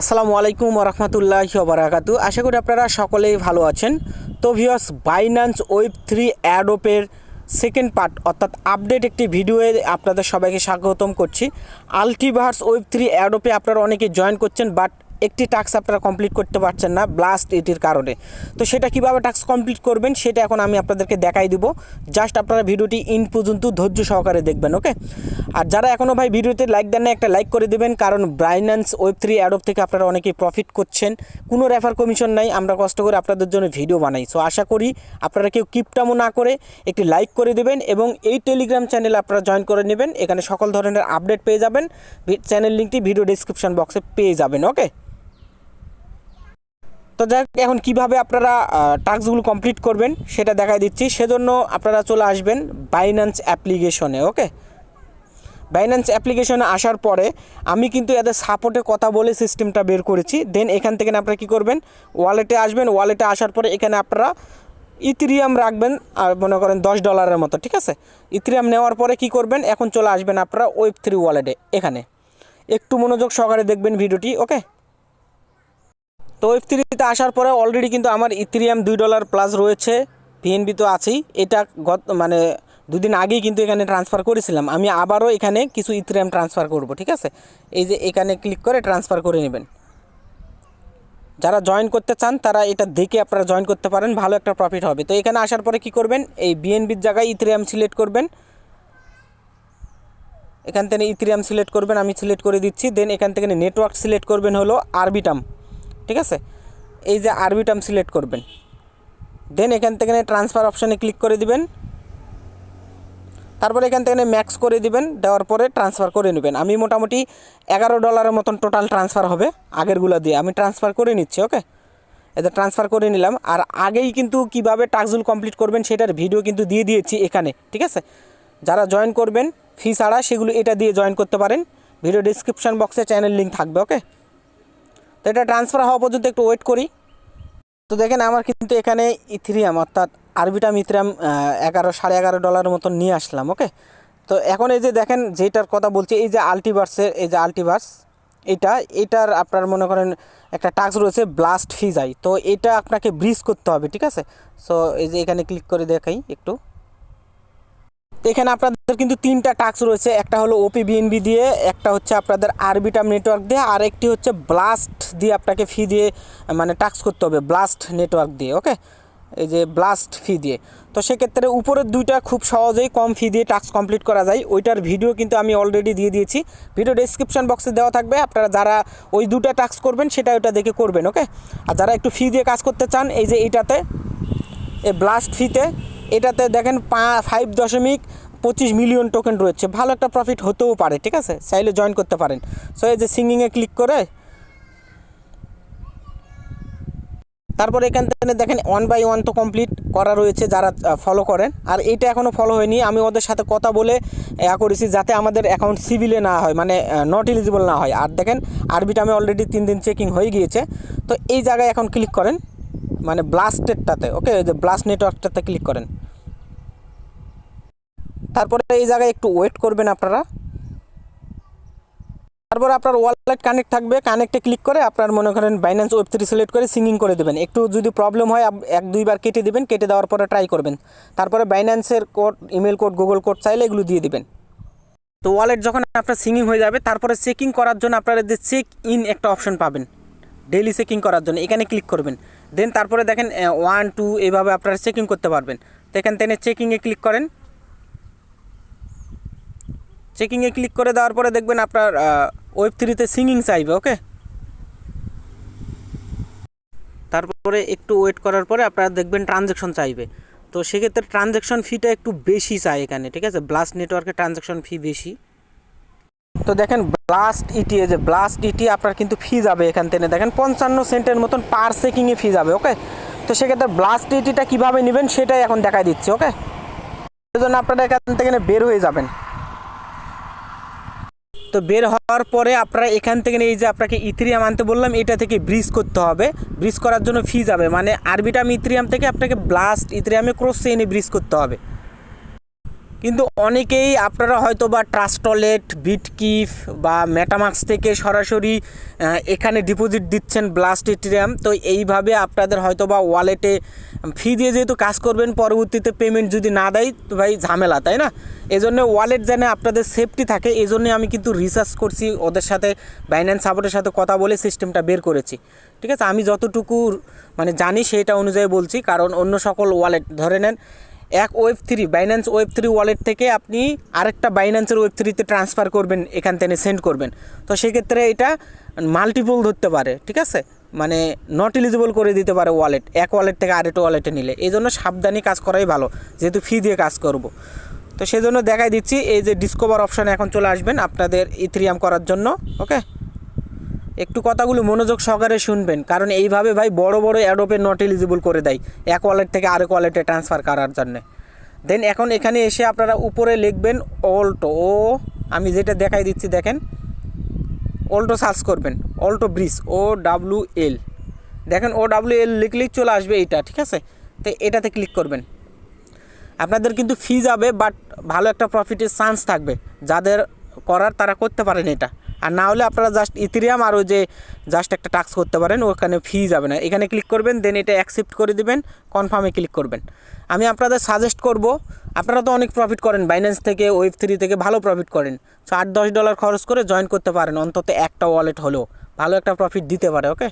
আসসালামু আলাইকুম রহমতুল্লাহ বারাকাতু আশা করি আপনারা সকলেই ভালো আছেন। তো ভিওস বাইনান্স ওয়েব থ্রি অ্যাডোপের সেকেন্ড পার্ট অর্থাৎ আপডেট একটি ভিডিওয়ে আপনাদের সবাইকে স্বাগতম করছি। আলটিভার্স ওয়েব থ্রি অ্যাডোপে আপনারা অনেকে জয়েন করছেন বাট একটি টাস্ক আপনারা কমপ্লিট করতে পারছেন না ব্লাস্ট এটির কারণে। তো সেটা কীভাবে টাস্ক কমপ্লিট করবেন, সেটা এখন আমি আপনাদেরকে দেখাই দিব। জাস্ট আপনারা ভিডিওটি ইন পর্যন্ত ধৈর্য সহকারে দেখবেন ওকে আর যারা এখনও ভাই ভিডিওতে লাইক দেন না একটা লাইক করে দেবেন, কারণ ব্রাইন্যান্স ওয়েব থ্রি অ্যাডোপ থেকে আপনারা অনেকেই প্রফিট করছেন। কোনো রেফার কমিশন নাই, আমরা কষ্ট করে আপনাদের জন্য ভিডিও বানাই। সো আশা করি আপনারা কেউ কিপটামো না করে একটি লাইক করে দেবেন এবং এই টেলিগ্রাম চ্যানেল আপনারা জয়েন করে নেবেন। এখানে সকল ধরনের আপডেট পেয়ে যাবেন। চ্যানেল লিঙ্কটি ভিডিও ডিসক্রিপশন বক্সে পেয়ে যাবেন ওকে তো যাক এখন কীভাবে আপনারা টাস্কগুলো কমপ্লিট করবেন সেটা দেখাই দিচ্ছি। সেজন্য আপনারা চলে আসবেন বাইন্যান্স অ্যাপ্লিকেশনে ওকে বাইন্যান্স অ্যাপ্লিকেশনে আসার পরে আমি কিন্তু এদের সাপোর্টে কথা বলে সিস্টেমটা বের করেছি। দেন এখান থেকে আপনারা কী করবেন? ওয়ালেটে আসবেন। ওয়ালেটে আসার পরে এখানে আপনারা ইথিরিয়াম রাখবেন, আর মনে করেন দশ ডলারের মতো, ঠিক আছে? ইথিরিয়াম নেওয়ার পরে কি করবেন? এখন চলে আসবেন আপনারা ওয়েব থ্রি ওয়ালেটে এখানে। একটু মনোযোগ সহকারে দেখবেন ভিডিওটি ওকে তো ওয়েব থ্রিতে আসার পরে অলরেডি কিন্তু আমার ইথিরিয়াম দুই ডলার প্লাস রয়েছে পিএনবি তো আছেই। এটা গত মানে দুদিন আগেই কিন্তু এখানে ট্রান্সফার করেছিলাম। আমি আবারও এখানে কিছু ইথিরিয়াম ট্রান্সফার করব, ঠিক আছে? এই যে এখানে ক্লিক করে ট্রান্সফার করে নেবেন। যারা জয়েন করতে চান, তারা এটা দেখে আপনারা জয়েন করতে পারেন, ভালো একটা প্রফিট হবে। তো এখানে আসার পরে কি করবেন? এই বিএনবির জায়গায় ইথিরিয়াম সিলেক্ট করবেন। এখান থেকে ইথিরিয়াম সিলেক্ট করবেন, আমি সিলেক্ট করে দিচ্ছি। দেন এখান থেকে নেটওয়ার্ক সিলেক্ট করবেন হলো আরবিটাম ঠিক আছে? এই যে আরবিটাম সিলেক্ট করবেন। দেন এখান থেকে ট্রান্সফার অপশানে ক্লিক করে দিবেন। তারপরে এখান থেকে ম্যাক্স করে দিবেন। দেওয়ার পরে ট্রান্সফার করে নেবেন। আমি মোটামুটি এগারো ডলারের মতন টোটাল ট্রান্সফার হবে আগেরগুলো দিয়ে। আমি ট্রান্সফার করে নিচ্ছি ওকে এতে ট্রান্সফার করে নিলাম। আর আগেই কিন্তু কীভাবে টাস্কগুলো কমপ্লিট করবেন সেটার ভিডিও কিন্তু দিয়ে দিয়েছি এখানে, ঠিক আছে? যারা জয়েন করবেন ফি ছাড়া সেগুলো এটা দিয়ে জয়েন করতে পারেন। ভিডিও ডিসক্রিপশান বক্সে চ্যানেল লিঙ্ক থাকবে ওকে তো এটা ট্রান্সফার হওয়া পর্যন্ত একটু ওয়েট করি। তো দেখেন আমার কিন্তু এখানে ইথিরিয়াম অর্থাৎ আরবিটাম ইথিরিয়াম এগারো, সাড়ে এগারো ডলারের মতন নিয়ে আসলাম ওকে তো এখন এই যে দেখেন যেটার কথা বলছি, এই যে আলটিভার্সের এই যে আলটিভার্স এটা, এটার আপনার মনে করেন একটা টাস্ক রয়েছে ব্লাস্ট ফিজাই তো এটা আপনাকে ব্রিজ করতে হবে, ঠিক আছে? সো এই যে এখানে ক্লিক করে দেখাই একটু। এখানে আপনাদের কিন্তু তিনটা টাস্ক রয়েছে, একটা হলো ওপি বিএনবি দিয়ে, একটা হচ্ছে আপনাদের আরবিটাম নেটওয়ার্ক দিয়ে, আর একটি হচ্ছে ব্লাস্ট দিয়ে আপনাকে ফি দিয়ে মানে টাস্ক করতে হবে ব্লাস্ট নেটওয়ার্ক দিয়ে ওকে এই যে ব্লাস্ট ফি দিয়ে। তো সেক্ষেত্রে উপরের দুইটা খুব সহজেই কম ফি দিয়ে টাস্ক কমপ্লিট করা যায়, ওইটার ভিডিও কিন্তু আমি অলরেডি দিয়ে দিয়েছি। ভিডিও ডিসক্রিপশন বক্সে দেওয়া থাকবে, আপনারা যারা ওই দুটা টাস্ক করবেন, সেটা ওটা দেখে করবেন ওকে আর যারা একটু ফি দিয়ে কাজ করতে চান, এই যে এইটাতে এই ব্লাস্ট ফিতে এটাতে দেখেন পা ফাইভ দশমিক পঁচিশ মিলিয়ন টোকেন রয়েছে। ভালো একটা প্রফিট হতেও পারে, ঠিক আছে? চাইলে জয়েন করতে পারেন। সো এই যে সিঙ্গিংয়ে ক্লিক করে, তারপর এখান থেকে দেখেন ওয়ান বাই ওয়ান তো কমপ্লিট করা রয়েছে যারা ফলো করেন। আর এইটা এখনও ফলো হয়নি। আমি ওদের সাথে কথা বলে, ইয়া করেছি যাতে আমাদের অ্যাকাউন্ট সিভিলে না হয় মানে নট এলিজিবল না হয়। আর দেখেন আরবিটা আমি অলরেডি তিন দিন চেকিং হয়ে গিয়েছে। তো এই জায়গায় এখন ক্লিক করেন। মানে ব্লাস্টেডটাতে ওকে যে ব্লাস্ট নেটওয়ার্কটাতে ক্লিক করেন। তারপরে এই জায়গায় একটু ওয়েট করবেন আপনারা। তারপর আপনার ওয়ালেট কানেক্ট থাকবে কানেক্টে ক্লিক করে আপনার মনে করেন বাইন্যান্স ওয়েব থ্রি সিলেক্ট করে সিঙ্গিং করে দেবেন। একটু যদি প্রবলেম হয় এক দুইবার কেটে দেবেন, কেটে দেওয়ার পরে ট্রাই করবেন। তারপরে বাইন্যান্সের code email code Google code চাইলে এগুলো দিয়ে দেবেন। তো ওয়ালেট যখন আপনার সিঙ্গিং হয়ে যাবে, তারপরে চেকিং করার জন্য আপনারা যে চেক ইন একটা অপশন পাবেন। ডেইলি চেকিং করার জন্য, এখানে ক্লিক করবেন। দেন তারপরে দেখেন ওয়ান টু এভাবে আপনারা চেকিং করতে পারবেন। তো এখান থেকে চেকিংয়ে ক্লিক করেন। চেকিংয়ে ক্লিক করে দেওয়ার পরে দেখবেন আপনার ওয়েব থ্রিতে সিঙ্গিং চাইবে ওকে তারপরে একটু ওয়েট করার পরে আপনারা দেখবেন ট্রানজ্যাকশন চাইবে। তো সেক্ষেত্রে ট্রানজ্যাকশন ফিটা একটু বেশি চাই এখানে, ঠিক আছে? ব্লাস্ট নেটওয়ার্কে ট্রানজ্যাকশন ফি বেশি। তো দেখেন ব্লাস্ট ইটি যে ব্লাস্ট ইটি আপনার কিন্তু ফি যাবে এখান থেকে। দেখেন পঞ্চান্ন সেন্টের মতন পার সেকিংয়ে ফি যাবে ওকে তো সেক্ষেত্রে ব্লাস্ট ইটিটা কীভাবে নেবেন সেটাই এখন দেখাই দিচ্ছি ওকে সেজন্য আপনারা এখান থেকে বের হয়ে যাবেন। তো বের হওয়ার পরে আপনারা এখান থেকে এই যে আপনাকে ইথ্রিয়াম আনতে বললাম, এটা থেকে ব্রিজ করতে হবে। ব্রিজ করার জন্য ফি যাবে মানে আরবিটাম ইথ্রিয়াম থেকে আপনাকে ব্লাস্ট ইথ্রিয়ামে ক্রস চেইনে ব্রিজ করতে হবে। কিন্তু অনেকেই আপনারা হয়তো বা ট্রাস্টলেট বিটকিফ বা মেটামাক্স থেকে সরাসরি এখানে ডিপোজিট দিচ্ছেন ব্লাস্ট ইথিরিয়াম তো এইভাবে আপনাদের হয়তো বা ওয়ালেটে ফি দিয়ে যেহেতু কাজ করবেন, পরবর্তীতে পেমেন্ট যদি না দেয়, তো ভাই ঝামেলা, তাই না? এই জন্য ওয়ালেট যেন আপনাদের সেফটি থাকে এই জন্যে আমি কিন্তু রিসার্চ করছি, ওদের সাথে বাইন্যান্স সাপোর্টের সাথে কথা বলে সিস্টেমটা বের করেছি। ঠিক আছে? আমি যতটুকু মানে জানি সেটা অনুযায়ী বলছি, কারণ অন্য সকল ওয়ালেট ধরে নেন এক web three Binance web three wallet থেকে আপনি আরেকটা বাইন্যান্সের ওয়েব থ্রিতে ট্রান্সফার করবেন, এখান থেকে সেন্ড করবেন। তো সেক্ষেত্রে এটা মাল্টিপল ধরতে পারে, ঠিক আছে? মানে নট এলিজিবল করে দিতে পারে ওয়ালেট এক ওয়ালেট থেকে আরেকটা ওয়ালেটে নিলে। এই জন্য সাবধানে কাজ করাই ভালো, যেহেতু ফি দিয়ে কাজ করব। তো সেই জন্য দেখাই দিচ্ছি, এই যে ডিসকভার অপশানে এখন চলে আসবেন আপনাদের ইথ্রিয়াম করার জন্য ওকে একটু কথাগুলো মনোযোগ সহকারে শুনবেন, কারণ এইভাবে ভাই বড় বড় অ্যাডোপে নট এলিজিবল করে দেয়, এক ওয়ালেট থেকে আরেক ওয়ালেটে ট্রান্সফার করার জন্যে। দেন এখন এখানে এসে আপনারা উপরে লিখবেন অল্টো ও আমি যেটা দেখাই দিচ্ছি দেখেন অল্টো সার্চ করবেন Owlto bridge O W L দেখেন ও ডাব্লু এল লিখলেই চলে আসবে এইটা, ঠিক আছে? তো এটাতে ক্লিক করবেন। আপনাদের কিন্তু ফি যাবে বাট ভালো একটা প্রফিটের চান্স থাকবে। যাদের করার তারা করতে পারেন এটা। আর না হলে আপনারা জাস্ট ইথিরিয়াম আর ওই যে জাস্ট একটা টাস্ক করতে পারেন, ওখানে ফি যাবে না। এখানে ক্লিক করবেন দেন এটা অ্যাকসেপ্ট করে দিবেন কনফার্মে ক্লিক করবেন। আমি আপনাদের সাজেস্ট করব, আপনারা তো অনেক প্রফিট করেন বাইন্যান্স থেকে ওয়েব থ্রি থেকে ভালো প্রফিট করেন। সো আট দশ ডলার খরচ করে জয়েন করতে পারেন, অন্তত একটা ওয়ালেট হলেও। ভালো একটা প্রফিট দিতে পারে ওকে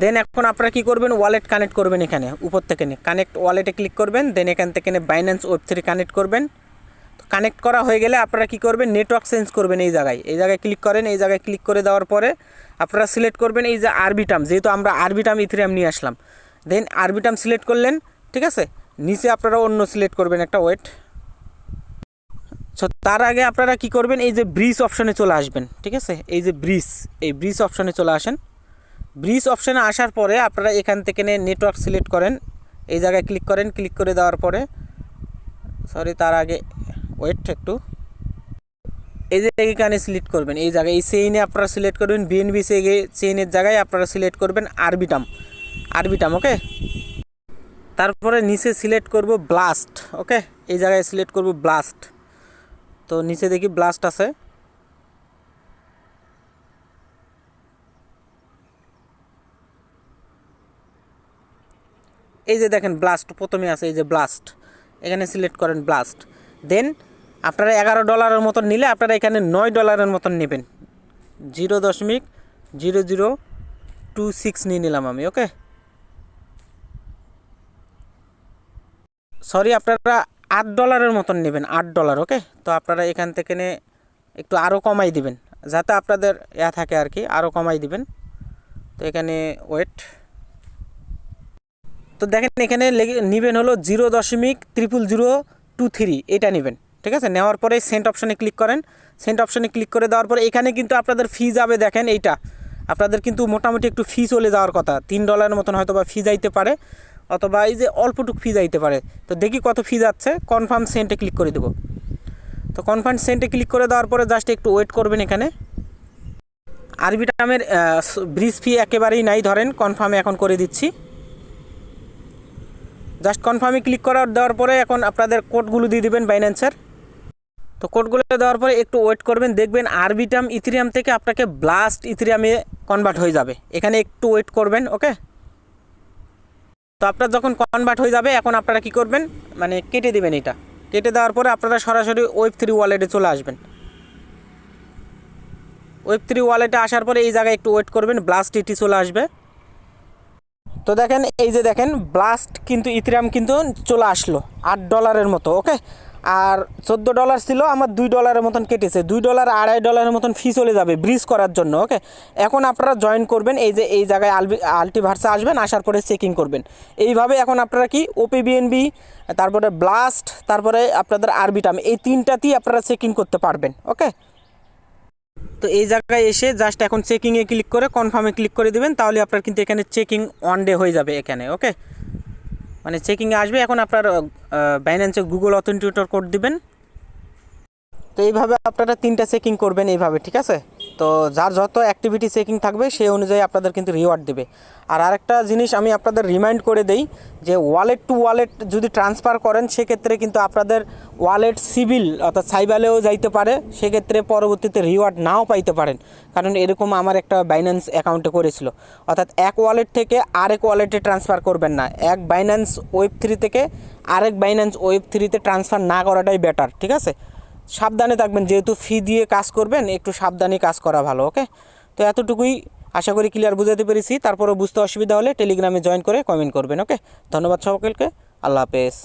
দেন এখন আপনারা কী করবেন ওয়ালেট কানেক্ট করবেন এখানে, উপর থেকে কানেক্ট ওয়ালেটে ক্লিক করবেন দেন এখান থেকে নিয়ে বাইন্যান্স ওয়েব থ্রি কানেক্ট করবেন। কানেক্ট করা হয়ে গেলে আপনারা কী করবেন? নেটওয়ার্ক চেঞ্জ করবেন এই জায়গায়। এই জায়গায় ক্লিক করেন, এই জায়গায় ক্লিক করে দেওয়ার পরে আপনারা সিলেক্ট করবেন এই যে আরবিটাম যেহেতু আমরা আরবিটাম ইথিরিয়াম নিয়ে আসলাম। দেন আরবিটাম সিলেক্ট করলেন, ঠিক আছে? নিচে আপনারা অন্য সিলেক্ট করবেন একটা ওয়েট সো তার আগে আপনারা কি করবেন? এই যে ব্রিজ অপশনে চলে আসবেন, ঠিক আছে? এই যে ব্রিজ এই ব্রিজ অপশনে চলে আসেন। ব্রিজ অপশানে আসার পরে আপনারা এখান থেকে নেটওয়ার্ক সিলেক্ট করেন। এই জায়গায় ক্লিক করেন ক্লিক করে দেওয়ার পরে সরি তার আগে ওয়েট একটু। এই যে এখানে সিলেক্ট করবেন, এই জায়গায়, এই চেইনে আপনারা সিলেক্ট করবেন বিএনবি চেইনের জায়গায় আপনারা সিলেক্ট করবেন আরবিটাম আরবিটাম ওকে তারপরে নিচে সিলেক্ট করব ব্লাস্ট ওকে এই জায়গায় সিলেক্ট করব ব্লাস্ট তো নিচে দেখি ব্লাস্ট আছে। এই যে দেখেন ব্লাস্ট প্রথমে আছে এই যে ব্লাস্ট এখানে সিলেক্ট করেন ব্লাস্ট দেন আপনারা এগারো ডলারের মতন নিলে আপনারা এখানে নয় ডলারের মতন নেবেন। জিরো দশমিক জিরো জিরো টু সিক্স নিয়ে নিলাম আমি, ওকে? সরি, আপনারা আট ডলারের মতন নেবেন, আট ডলার, ওকে? তো আপনারা এখান থেকে একটু আরও কমাই দিবেন, যাতে আপনাদের ইয়া থাকে আর কি আরও কমাই দিবেন। তো এখানে ওয়েট। তো দেখেন এখানে নিবেন হলো জিরো দশমিক ত্রিপুল জিরো টু থ্রি, এটা নেবেন। ঠিক আছে? নেওয়ার পরে সেন্ট অপশানে ক্লিক করেন। সেন্ট অপশানে ক্লিক করে দেওয়ার পরে এখানে কিন্তু আপনাদের ফি যাবে, দেখেন এইটা। আপনাদের কিন্তু মোটামুটি একটু ফি চলে যাওয়ার কথা। তিন ডলারের মতন হয়তো বা ফি যাইতে পারে, অথবা এই যে অল্পটুক ফি যাইতে পারে। তো দেখি কত ফি যাচ্ছে। কনফার্ম সেন্টে ক্লিক করে দেবো। তো কনফার্ম সেন্টে ক্লিক করে দেওয়ার পরে জাস্ট একটু ওয়েট করবেন এখানে। আরবিটামের ব্রিজ ফি একেবারেই নাই, ধরেন। কনফার্মে এখন করে দিচ্ছি। জাস্ট কনফার্মে ক্লিক করার, দেওয়ার পরে এখন আপনাদের কোডগুলো দিয়ে দিবেন বাইন্যান্সের তো কোডগুলো দেওয়ার পরে একটু ওয়েট করবেন, দেখবেন আরবিটাম, ইথিরিয়াম থেকে আপনাকে ব্লাস্ট ইথিরিয়ামে কনভার্ট হয়ে যাবে। এখানে একটু ওয়েট করবেন, ওকে? তো আপনার যখন কনভার্ট হয়ে যাবে, এখন আপনারা কি করবেন? মানে কেটে দিবেন এটা। কেটে দেওয়ার পরে আপনারা সরাসরি ওয়েব থ্রি ওয়ালেটে চলে আসবেন। ওয়েব থ্রি ওয়ালেটে আসার পরে এই জায়গায় একটু ওয়েট করবেন ব্লাস্ট ইটি চলে আসবে। তো দেখেন, এই যে দেখেন ব্লাস্ট কিন্তু ইথিরাম কিন্তু চলে আসলো, আট ডলারের মতো, ওকে? আর চোদ্দ ডলার ছিল, আমার দুই ডলারের মতন কেটেছে। দুই ডলার আড়াই ডলারের মতন ফি চলে যাবে ব্রিজ করার জন্য ওকে এখন আপনারা জয়েন করবেন, এই যে, এই জায়গায় আলবি আলটিভার্সে আসবেন, আসার পরে চেকিং করবেন। এইভাবে এখন আপনারা কি ওপি বিএনবি তারপরে ব্লাস্ট তারপরে আপনাদের আরবিটাম এই তিনটাতেই আপনারা চেকিং করতে পারবেন ওকে তো এই জায়গায় এসে জাস্ট এখন চেকিংয়ে ক্লিক করে কনফার্মে ক্লিক করে দিবেন, তাহলে আপনার কিন্তু এখানে চেকিং ওয়ান ডে হয়ে যাবে এখানে ওকে মানে চেকিংয়ে আসবে, এখন আপনার বাইন্যান্সে গুগল অথেন্টিকেটর কোড দিবেন। তো এইভাবে আপনারা তিনটা চেকিং করবেন এইভাবে, ঠিক আছে? তো যার যত অ্যাক্টিভিটি চেকিং থাকবে, সেই অনুযায়ী আপনাদের কিন্তু রিওয়ার্ড দেবে। আর আরেকটা জিনিস আমি আপনাদের রিমাইন্ড করে দেই যে ওয়ালেট টু ওয়ালেট যদি ট্রান্সফার করেন, সেক্ষেত্রে কিন্তু আপনাদের ওয়ালেট সিভিল অর্থাৎ সাইবালেও যাইতে পারে, সেক্ষেত্রে পরবর্তীতে রিওয়ার্ড নাও পাইতে পারেন। কারণ এরকম আমার একটা বাইন্যান্স অ্যাকাউন্টে করেছিল। অর্থাৎ এক ওয়ালেট থেকে আরেক ওয়ালেটে ট্রান্সফার করবেন না। এক বাইন্যান্স ওয়েব থ্রি থেকে আরেক বাইন্যান্স ওয়েব থ্রিতে ট্রান্সফার না করাটাই বেটার ঠিক আছে? সাবধানে থাকবেন, যেহেতু ফি দিয়ে কাজ করবেন, একটু সাবধানে কাজ করা ভালো ওকে তো এতটুকুই আশা করি ক্লিয়ার বুঝাতে পেরেছি। তারপরে বুঝতে অসুবিধা হলে টেলিগ্রামে জয়েন করে কমেন্ট করবেন ওকে ধন্যবাদ সকলকে, আল্লাহ হাফেজ।